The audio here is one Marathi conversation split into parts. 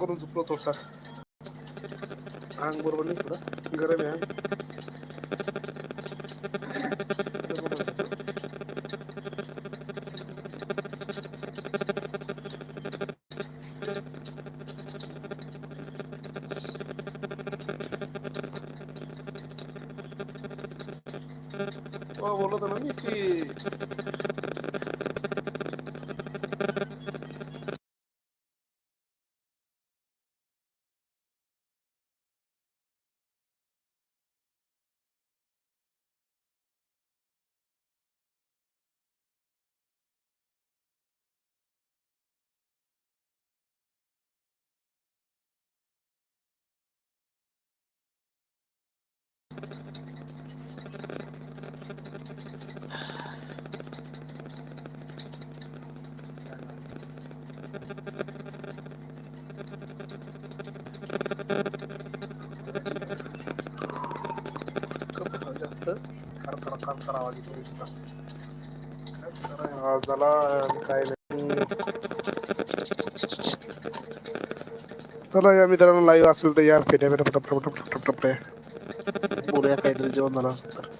करून झोपलो थोडासा. अंग बरोबर नाही थोडा. गरम आहे जास्त खर आवाज येतो आणि काय नाही चला या मित्रांनो लाईव्ह असेल तर या फेट्या फेट्या फटा फटा फटा बोलूया काहीतरी जेवण झालं असेल तर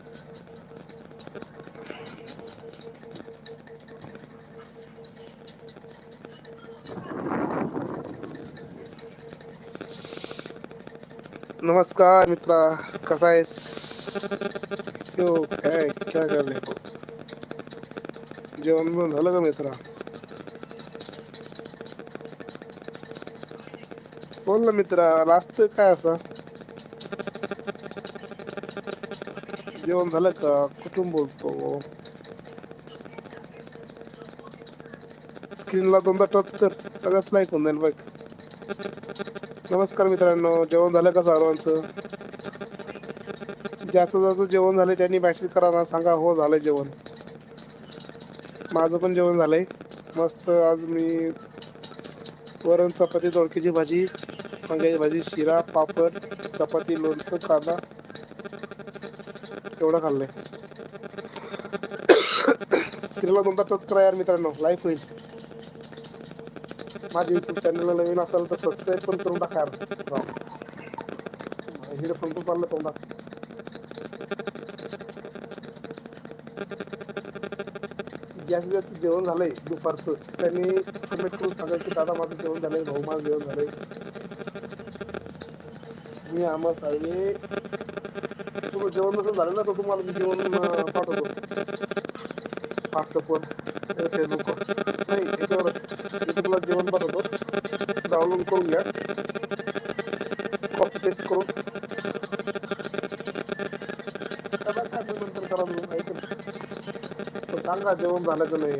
नमस्कार मित्रा कसा आहेस? क्यों काय क्या जेवण बिवण झालं का मित्रा? बोल ना मित्रा लास्ट काय असा? जेवण झालं का? कुठून बोलतो? स्क्रीनला दोनदा टच कर लगेच लाईक होऊन जाईल बघ. नमस्कार मित्रांनो जेवण झालं का सर्वांचं? ज्याचं ज्याचं जेवण झालंय त्यांनी मॅसेज करा ना सांगा हो झालं जेवण. माझं पण जेवण झालंय. मस्त आज मी वरण चपाती दोडक्याची भाजी वांग्याची भाजी शिरा पापड चपाती लोणचं कांदा एवढं खाल्लंय. स्क्रीनला दोनदा टच करा यार मित्रांनो लाईफ होईल. माझ्या युट्यूब चॅनलला नवीन असाल तर सबस्क्राईब पण करून टाका यार हिरो पण तू चाललं तोंडात जास्त ज्याचं जेवण झालंय दुपारचं त्यांनी कमेंट करून सांगायचं की दादा माझं जेवण झालंय भाऊ माझं जेवण झालंय मी आम्हा साळवे तुला जेवण नसेल झालं ना तर तुम्हाला मी जेवण पाठवतो व्हॉट्सअपवर फेसबुक नाही याच्यावर युट्यूबला जेवण पाठवतो डाउनलोड करून घ्या कॉपी पेस्ट करून त्याला काय मग नंतर करा तुम्ही ऐकून तर सांगा जेवण झालं का नाही?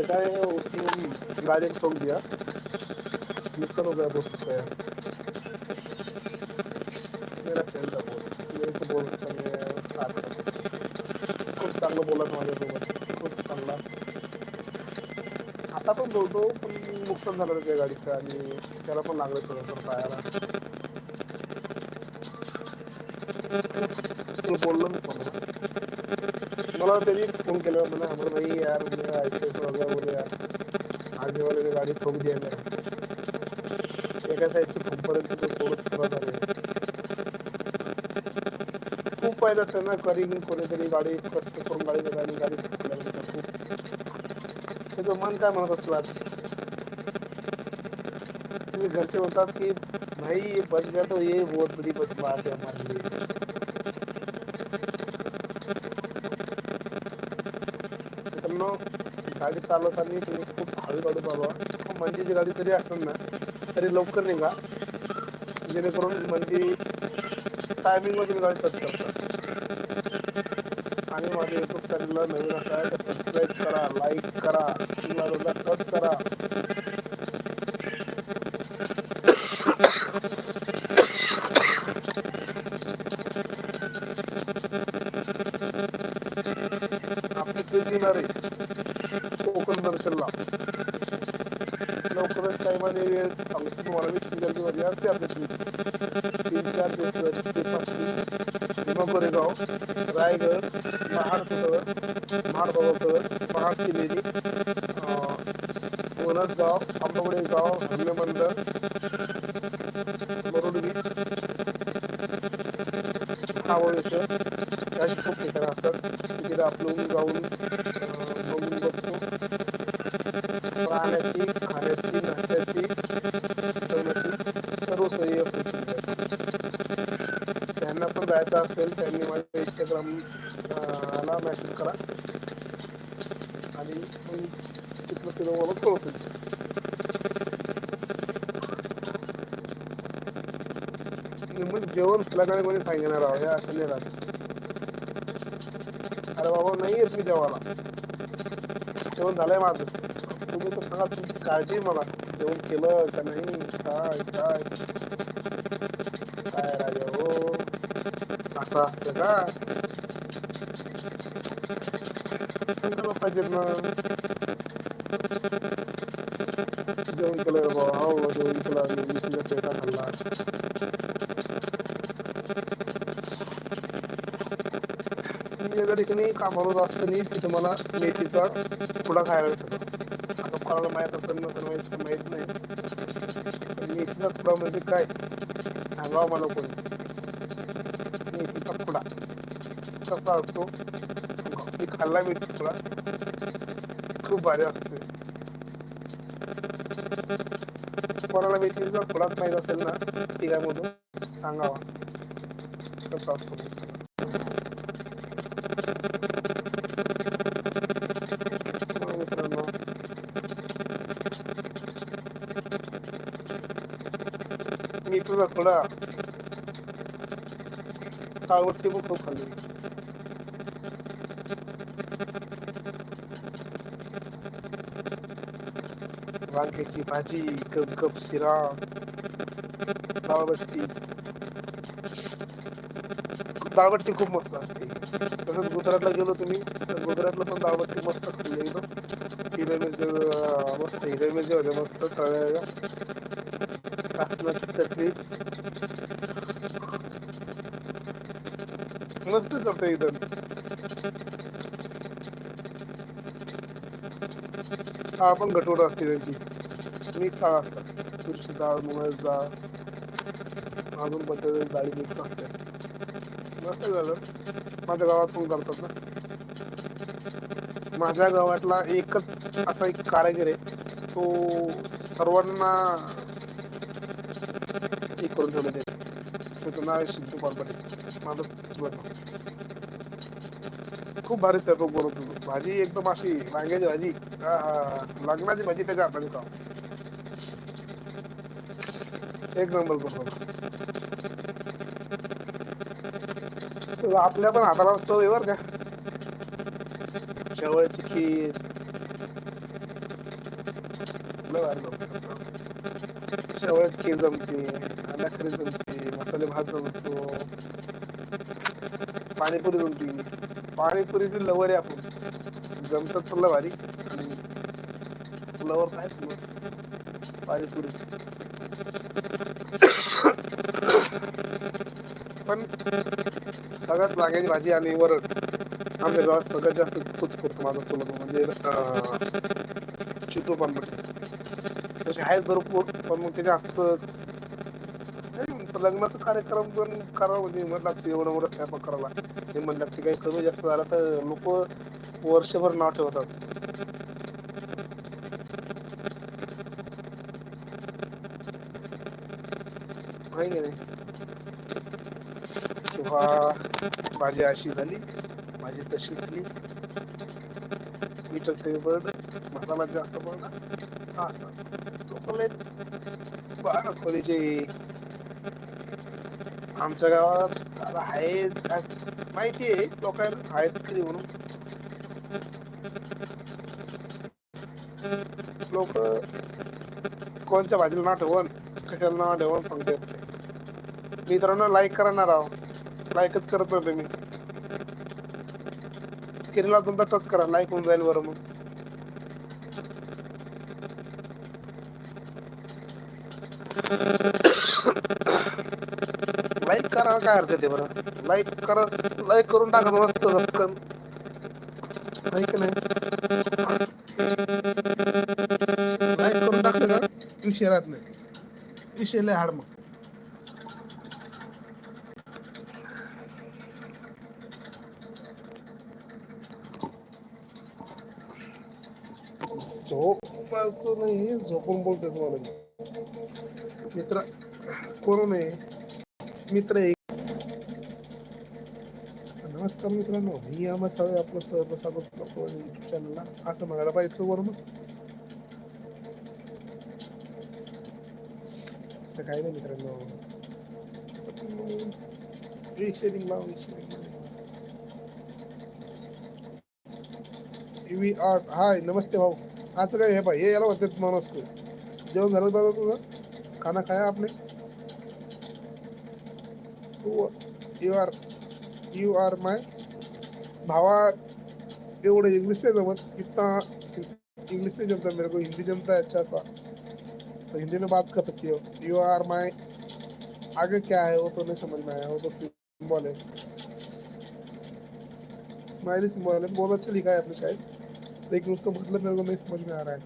इसका लड़का है उसने गाड़ी को ठोक दिया. नुकसान हो गया बहुत उसका यार मेरा फ्रेंड था बहुत मेरे को बहुत अच्छा लगा स्टार्ट करा खूप चांगलं बोलत माझ्यासोबत. खूप चांगला. आता पण बोलतो पण नुकसान झालं त्या गाडीचं आणि त्याला पण लागलं थोडंसं पायाला. बोललो मी फोन मला त्यांनी फोन केला म्हणा हमारे भाई यार मेरा ऐसे ऐसे हो गया बोले यार आगे वाले ने गाड़ी ठोक दिया मेरा एका साईडची खूपपर्यंत तो सोडत खराब झाले खूप पाहिलं त्यांना कोणीतरी गाडी कट करून गाडी दिला आणि गाडी त्याचं मन काय म्हणत असलं आज? घरचे म्हणतात की भाई ये बच गया तो ये बहुत बड़ी बच बात है हमारे लिए मित्रांनो गाडी चालवताना तुम्ही खूप हळू गाडी चालवा. मंदीची गाडी तरी असेल ना तरी लवकर निघा. जेणेकरून मंदी टायमिंगमध्ये तुम्ही गाडी टच करता. आणि माझ्या युट्यूब चॅनलला नवीन असा तर सबस्क्राईब करा लाईक करा स्क्रीनला टच करा. भीमा रायगड महाड सदर महाड बाबासदर महाड किल्लेली वनसगाव आंबवडे गाव हल्ले मरुडवी मरुड बीच अशी खूप ठिकाणं असतात. तिथे आपण जाऊन बघून बघतो. राहण्याची खाण्याची नाश्त्याची जेवणाची सर्व सोयी असते त्यांना पण जायचं असेल त्यांनी माझ्या इंस्टाग्राम ला मेसेज करा आणि मग तिथलं तिथं मला कळवतील मग आपल्याकडे कोणी सांगणार आहो हे असं नाही अरे बाबा नाही येत मी देवाला. जेवण झालंय माझं. तुम्ही तर सांगा तुमची काळजी मला. जेवण केलं का नाही? काय काय? काय राजा हो? असं असतं का? सांगायला पाहिजेत ना. जेवण केलं बाबा. हो जेवण केलं. पैसा खाल्ला या ठिकाणी कामावर असताना की तुम्हाला मेथीचा पुडा खायला भेटतो आता कोणाला माहीत असेल नसेल माहीत माहीत नाही. मेथीचा पुडा म्हणजे काय? सांगावं मला कोणी. मेथीचा पुडा. कसा असतो? मी खाल्ला मेथी पुडा. खूप भारी असतो कोणाला मेथीचा थोडाच माहीत असेल ना तिघामधून सांगावा. कसा असतो? मी थोडा काळवट्टी पण खूप खाल्ली. वांग्याची भाजी कप कप शिरा दाळबट्टी दाळबट्टी खूप मस्त असते. तसंच गुजरातला गेलो तुम्ही तर गुजरातला पण दाळबट्टी मस्त खाल्ली एकदम. हिरव्या मिरच्या मस्त हिरव्या मिरच्या होत्या मस्त तळ्या मस्त करते एकदम काळ पण घटोड असते त्यांची मिक्स काळ असतात तुरची डाळ मुगाची डाळ अजून पण त्याच्या डाळी मिक्स असते मस्त झालं. माझ्या गावात पण करतात ना. माझ्या गावातला एकच असा एक कारागीर आहे. तो सर्वांना हे करून ठेवलं ते त्याचं नाव आहे सिद्धू पालपटे माझं खूप भारी स्वयंपाक बोलत होतो भाजी एकदम अशी वांग्याची भाजी लग्नाची भाजी त्याच्या हाताने खाव एक नंबर करतो आपल्या पण हाताला चव आहे बरं का शेवळची खीर लय भारी जमतं. शेवळची खीर जमते अंडाकरी जमते मसाले भात जमतो. पाणीपुरी जमते. पाणीपुरीची लवर आहे आपण. जमतात पण भारी. आणि लवर काय मग पाणीपुरीची. पण सगळ्यात वांग्याची भाजी आणि वरण. आमच्या गावात सगळ्यात जास्त तोच करतो माझा चुलत म्हणजे चितो पण पानपट्टी तसे आहेत भरपूर. पण मग त्याच्या हातचं नाही, लग्नाचा कार्यक्रम पण करावं म्हणजे हिंमत लागते एवढं मोठं स्वयंपाक करायला. हिंमत लागते काही कमी जास्त झालं तर लोक वर्षभर नाव ठेवतात. आहे नाही? किंवा माझी अशी झाली माझी तशी झाली. मीठच कमी पडलं मसाला जास्त पडला. असं. तो पण लय खोलीचे. आमच्या गावात आता आहेत माहिती आहे लोकांना आहेत कधी म्हणून. लोक कोणच्या भाजीला नाव ठेवून कशाला नाव ठेवून सांगता येत नाही. मित्रांनो लाईक करा ना राव. लाईकच करत नव्हते मी. स्क्रीनला तुमचा टच करा लाईक होऊन जाईल बरं मग. लाईक काय हरकत आहे बरं? लाईक करा लाईक करून टाका मस्त झपकन. लाईक नाही? लाईक करून टाकलं का? विषय राहत नाही. विषय लय हाड मग. झोपायचं नाही झोपून बोलते तुम्हाला मित्र कोण नाही मित्र एक नमस्कार मित्रांनो मी आम्हा सगळे आपलं सहज स्वागत करतो युट्यूब चॅनलला असं म्हणायला पाहिजे तो बरं मग असं काही नाही मित्रांनो. एक शेअरिंग लाव एक शेअरिंग वी आर हाय नमस्ते भाऊ. आज काय हे पाय हे याला म्हणतात माणूस को जेवण झालं दादा तुझं? खाना खाया आपने? तू you are you are my भावा एवढं इंग्लिश नहीं जमत इतना इंग्लिश नहीं जमता मेरे को हिंदी जमता है अच्छा सा। तो हिंदी में बात कर सकती हो। यू आर माय आगे क्या है, वो तो नहीं समझ में आया, वो तो सिंबल है। स्माइली सिंबल है, बहुत अच्छा लिखा है आपने शायद, लेकिन उसका मतलब मेरे को नहीं समझ में आ रहा है।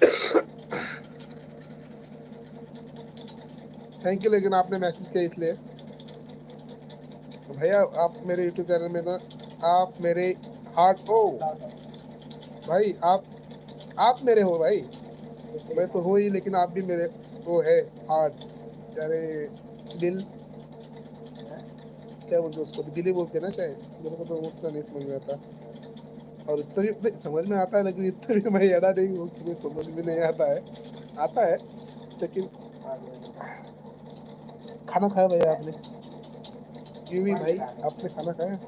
थैंक यू लेकिन आपने मैसेज किया इसलिए। भैया, आप मेरे यूट्यूब चैनल में ना, आप मेरे हार्ट ओ भाई, आप आप मेरे हो भाई। मैं तो हूँ ही, लेकिन आप भी मेरे वो है हार्ट अरे दिल। क्या बोलते उसको? दिल ही बोलते ना शायद। मेरे को तो उतना नहीं समझ में आता। और इतना भी समझ में आता है, लेकिन इतना भी मैं अड़ा नहीं हूँ कि मुझे समझ में नहीं आता है। आता है, लेकिन खाना खाया भैया आपने? यूवी भाई, आपने खाना खाया?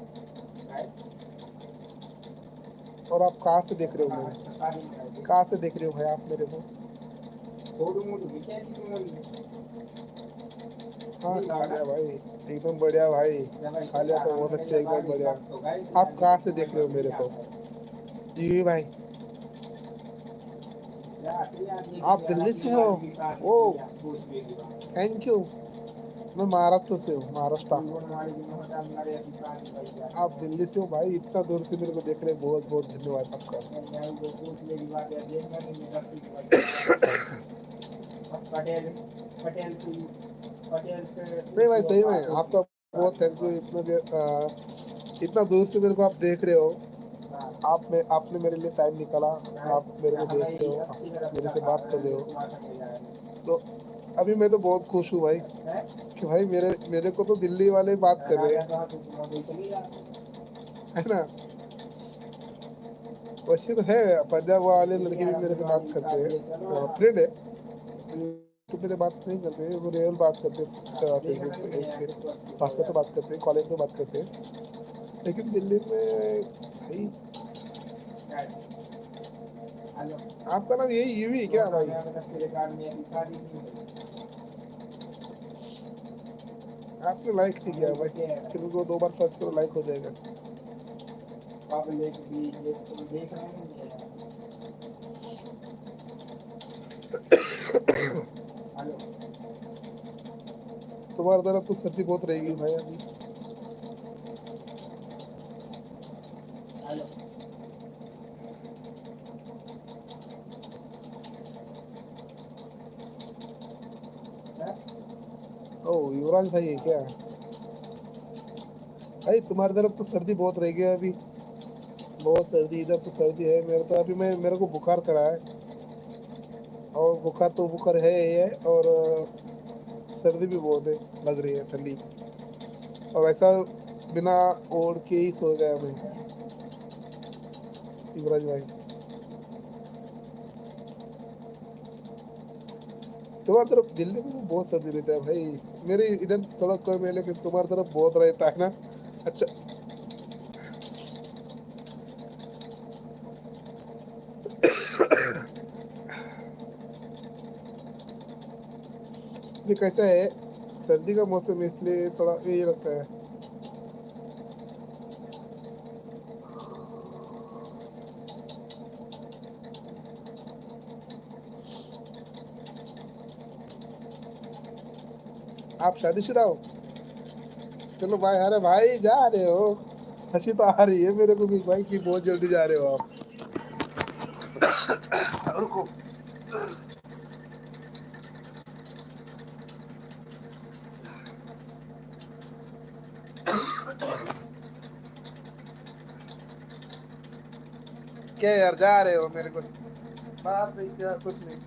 और आप कहाँ से देख रहे हो मेरे? कहाँ से देख रहे हो भाई आप मेरे को? हाँ खा लिया भाई। एकदम बढ़िया भाई। खा लिया तो बहुत अच्छा एकदम बढ़िया। आप कहाँ से देख रहे हो मेरे को? यूवी भाई। आप दिल्ली से हो? ओ थैंक यू मैं महाराष्ट्र से हूँ, महाराष्ट्र। आप दिल्ली से हो भाई, इतना दूर से मेरे को देख रहे बहुत बहुत धन्यवाद आपका। नहीं भाई, सही में आपका बहुत थैंक यू इतना इतना दूर से मेरे को आप देख रहे हो। आप में आपने मेरे लिए टाइम निकाला, आप मेरे को देख रहे हो मेरे से बात कर रहे हो। तो अभी मैं तो बहुत खुश हूँ भाई, कि भाई मेरे मेरे को तो दिल्ली वाले बात कर रहे हैं। है ना? वैसे तो है, पंजाब वाले लड़के भी मेरे से बात करते हैं। फ्रेंड है। तो मेरे बात नहीं करते, वो रियल बात करते हैं फेसबुक पे इस पे व्हाट्सएप पे बात करते हैं कॉलेज में बात करते हैं। लेकिन दिल्ली में भाई, आपका नाम यही यूवी है क्या भाई? आपने लाइक नहीं किया बट स्क्रीन को दो बार टच करो लाइक हो जाएगा। आप देख रहे हैं तुम्हारा तरफ़ तो सर्दी बहुत रहेगी भाई अभी हेलो ओ युवराज भाई है क्या? भाई, तुम्हारी तरफ़ तो सर्दी बहुत रह गया अभी। बहुत सर्दी, इधर तो सर्दी है। मेरे तो अभी मैं, मेरे को बुखार चढ़ा है। और बुखार तो बुखार है है और सर्दी भी बहुत है, लग रही है, ठंडी। और ऐसा बिना ओढ़ के ही सो गया मैं। युवराज भाई। तुम्हारी तरफ़ दिल्ली में तो बहुत सर्दी रहता है भाई। मेरे इधर थोड़ा कम है, लेकिन तुम्हारी तरफ़ बहुत रहता है ना। अच्छा। कैसा है? सर्दी का मौसम इसलिए थोड़ा ये लगता है। आप शादीशुदा हो। चलो भाई, अरे भाई, जा रहे हो। हँसी तो आ रही है मेरे को भी। भाई, कि बहुत जल्दी जा रहे हो आप। रुको। क्या यार, जा रहे हो मेरे को। बात नहीं क्या कुछ नहीं।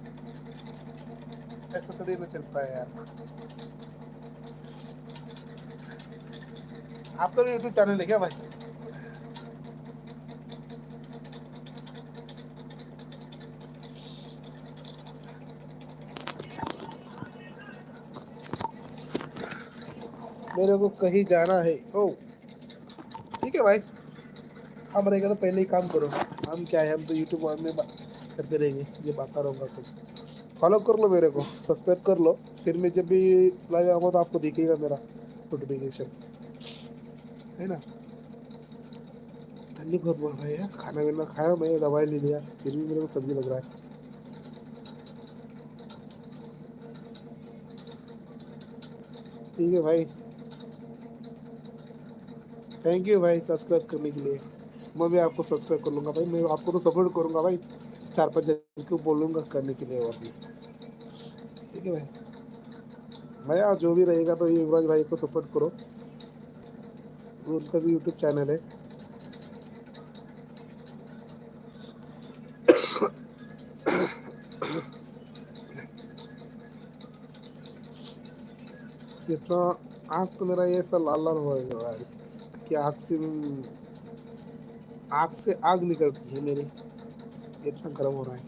ऐसा थोड़ी ना चलता है यार। आपका भी यूट्यूब चैनल है क्या भाई? मेरे को कहीं जाना है। ओ, ठीक है भाई। हम रहेगा तो पहले ही काम करो। हम क्या है, हम तो यूट्यूब में करते रहेंगे। ये बाता रहूँगा तो फॉलो कर लो मेरे को। सब्सक्राइब कर लो। फिर मैं जब भी लाइव आऊँगा तो आपको दिखेगा मेरा नोटिफिकेशन है ना? ठंडी बहुत बढ़ रही है खाना पीना खाया मैं दवाई ले लिया, फिर भी मेरे को सब्ज़ी लग रहा है। ठीक है भाई। थैंक यू भाई सब्सक्राइब करने के लिए। मैं भी आपको सब्सक्राइब कर लूँगा भाई। मैं आपको तो सपोर्ट करूँगा भाई। चार पाँच जन को बोलूँगा करने के लिए और भी। ठीक है भाई। भैया, जो भी रहेगा तो ये युवराज भाई को सपोर्ट करो। उनका भी यूट्यूब चैनल है। इतना आँख तो मेरा ये सब लाल लाल हो गया है कि आँख से आँख से आग निकलती है मेरी। इतना गर्म हो रहा है।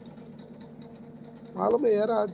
मालूम है यार आज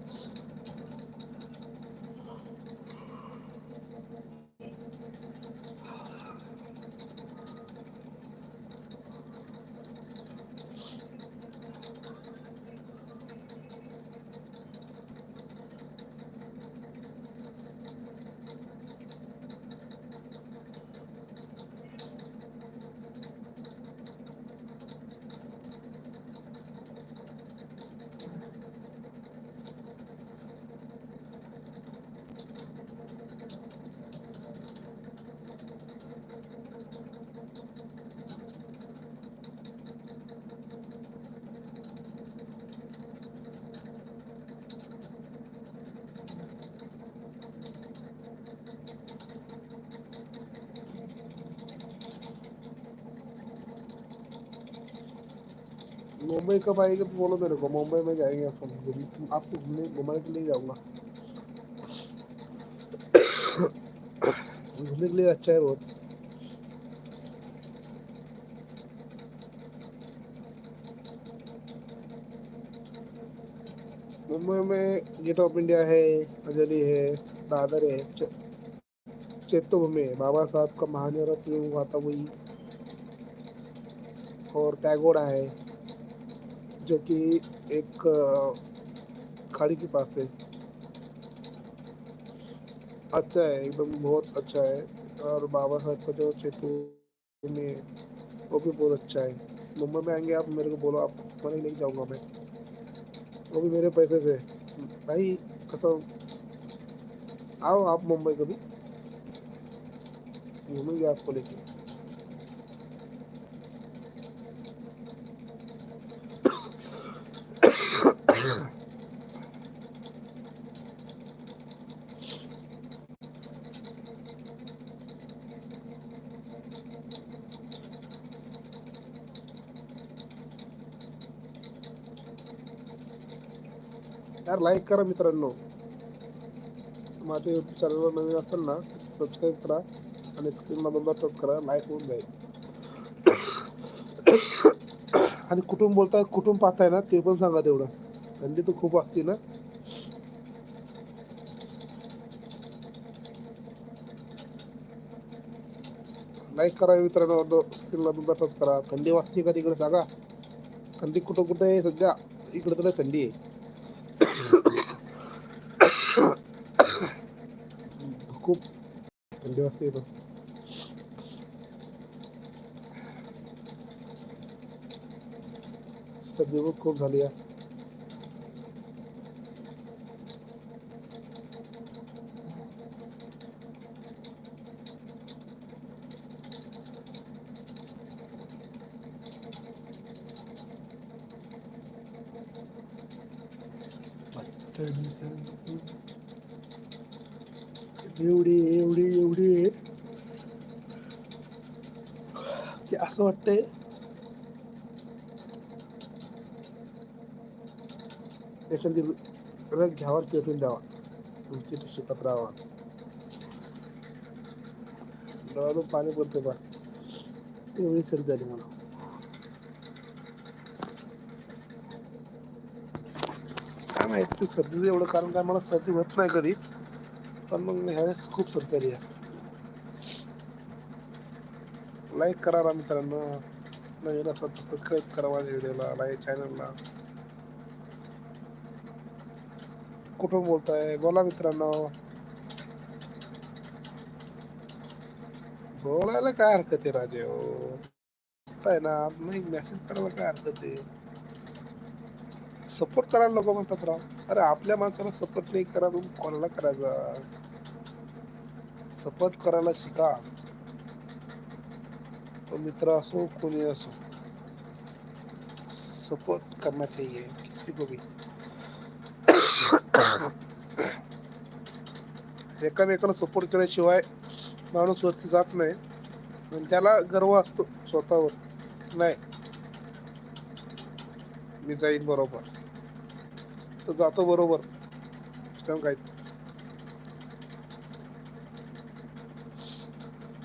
मुंबई कब आएगी तो बोलो मेरे को, मुंबई में जाएँगे अपन आपको घूमने, घुमाने के लिए जाऊँगा। घूमने के लिए अच्छा है बहुत। मुंबई में गेट ऑफ़ इंडिया है, अजली है, दादर है चेतोभूमि है, बाबा साहब का महानरथ जो हुआ था वही और पैगोडा है। जो कि एक खाड़ी के पास है। अच्छा है, एकदम बहुत अच्छा है। और बाबा साहब का जो चेतु में वो भी बहुत अच्छा है। मुंबई में आएँगे आप, मेरे को बोलो, आप वहीं लेके जाऊँगा मैं। वो भी मेरे पैसे से। भाई, कसम। आओ आप मुंबई कभी। घूमेंगे आपको लेके। यार लाईक करा मित्रांनो. माझ्या युट्यूब चॅनलवर नवीन असेल ना सबस्क्राईब करा आणि स्क्रीनला दोनदा टच करा लाईक होऊन जाईल. आणि कुठून बोलता कुठून पाहताय ना ते पण सांगा तेवढं. थंडी तर खूप असते ना. लाईक करा मित्रांनो स्क्रीनला दोनदा टच करा. थंडी वाजते का तिकडे सांगा. थंडी कुठं कुठं आहे सध्या? इकडे तर थंडी आहे. खूप थंडी वाजते इथं. सर्दी खूप झाली आहे एवढी एवढी एवढी आहे की असं वाटतंय एखादी रग घ्यावा पेटून द्यावा. तुमची शिकत राहावा. डोळ्यातून पाणी पडते बा. एवढी सर्दी झाली मला. काय माहिती सर्दीचं एवढं कारण काय? मला सर्दी होत नाही कधी. पण मग ह्यावेळेस खूप सर्दी झाली आहे. लाईक करा ना मित्रांनो. नवीन असाल तर सबस्क्राईब करा माझ्या व्हिडिओला लाईक चॅनलला कुठून बोलताय? बोला मित्रांनो. बोलायला काय हरकत आहे राजे हो? आहे ना नाही मेसेज करायला काय हरकत आहे? सपोर्ट करायला लोक म्हणतात राव. अरे आपल्या माणसाला सपोर्ट नाही करा तुम्ही कोणाला करायचा? सपोर्ट करायला शिका. तो मित्र असो कोणी असो सपोर्ट करना चाहिए किसी को भी। एकामेकाला सपोर्ट केल्याशिवाय माणूस वरती जात नाही. आणि त्याला गर्व असतो स्वतःवर नाही. मी जाईन बरोबर. तर जातो बरोबर. काय?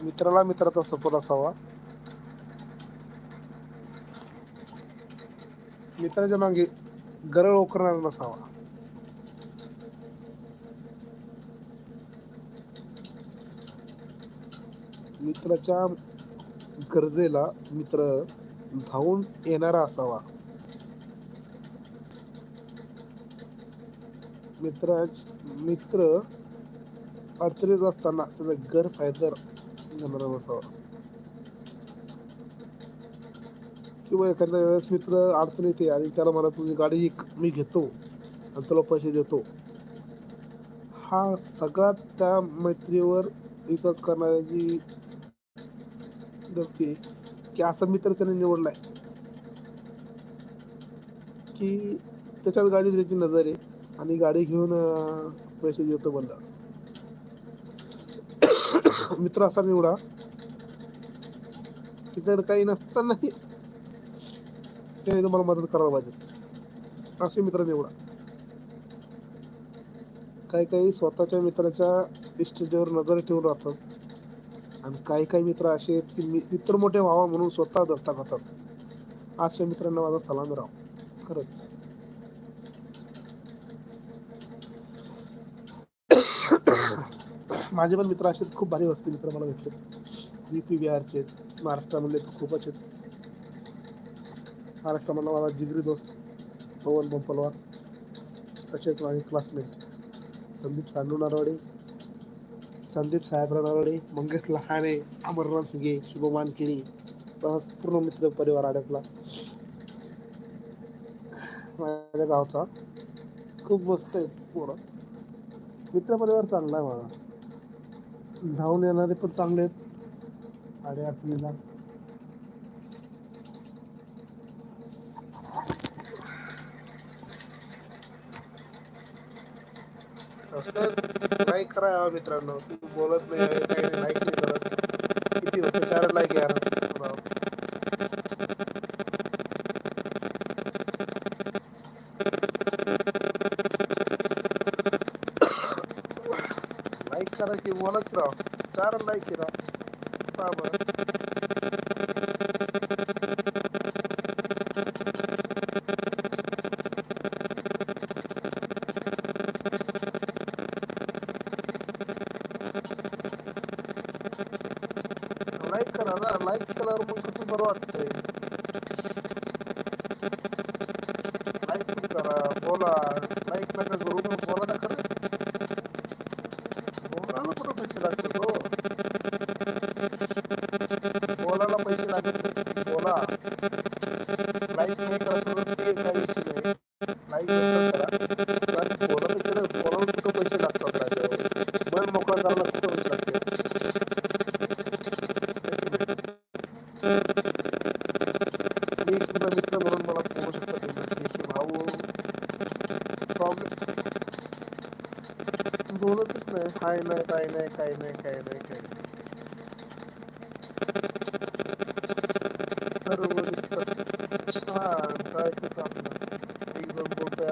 मित्राला मित्राचा सपोर्ट असावा. मित्राच्या मागे गरळ ओकरणार नसावा. मित्राच्या गरजेला मित्र धावून येणारा असावा. मित्र मित्र अडचणीत असताना त्याचा गैरफायदा घेणारा नसावा. किंवा एखाद्या वेळेस मित्र अडचण येते आणि त्याला मला तुझी गाडी मी घेतो आणि तुला पैसे देतो. हा सगळ्यात त्या मैत्रीवर विश्वास करणाऱ्याची व्यक्ती की असा मित्र त्याने निवडलाय. की त्याच्यात गाडीवर त्याची नजर आहे आणि गाडी घेऊन पैसे देतो बोलला मित्र असा निवडा तिकडे काही नसतानाही त्याने तुम्हाला मदत करायला पाहिजे. असे मित्र निवडा काही काही स्वतःच्या मित्राच्या इस्टेटीवर नजर ठेवून राहतात. आणि काही काही मित्र असे आहेत की मित्र मोठे व्हावा म्हणून स्वतः दस्ता खातात अशा मित्रांना माझा सलाम राव. खरंच. माझे पण मित्र असे आहेत, खूप भारी वस्ती मित्र मला भेटले. पी बिहारचे आहेत, महाराष्ट्रामधले खूपच आहेत. महाराष्ट्रामधला माझा जिगरी दोस्त पवन पंपलवार तसेच माझे क्लासमेट संदीप सांडू नरवडे. संदीप साहेबराव नरवडे मंगेश लहाने अमरनाथ सिंगे शुभमान केळी तसाच पूर्ण मित्र परिवार आड्यातला माझ्या गावचा खूप मस्त आहे पोरं. मित्र परिवार चांगला आहे माझा. धावून येणारे पण चांगले आहेत. आडे आठवीला. लाईक आहे मित्रांनो. तू बोलत नाही किती होते चार लाईक यार. शांत ऐकायचं आपलं एक जण बोलतोय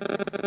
you